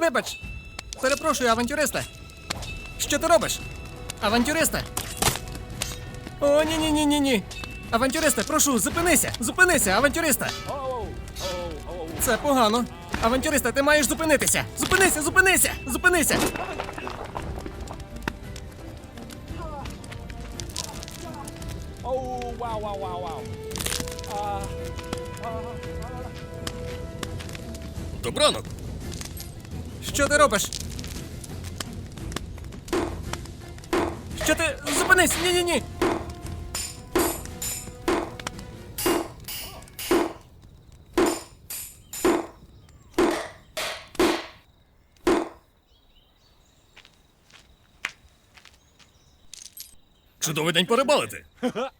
Вибач. Перепрошую, авантюристе. Що ти робиш? Авантюристе. О, ні, ні, ні, ні, ні. Авантюристе, прошу, зупинися! Зупинися, авантюристе! Це погано. Авантюристе, ти маєш зупинитися! Зупинися, зупинися! Зупинися! Добранок. Що ти робиш? Що ти. Зупинись! Ні, ні, ні! Чудовий день порибалити.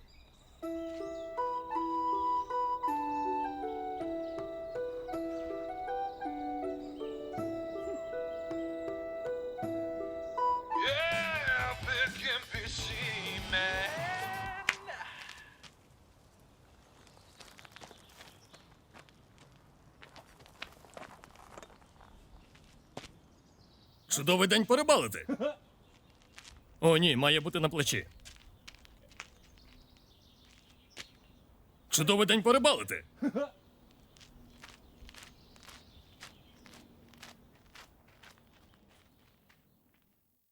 Чудовий день перебалити. О, ні, має бути на плечі. Чудовий день порибалити.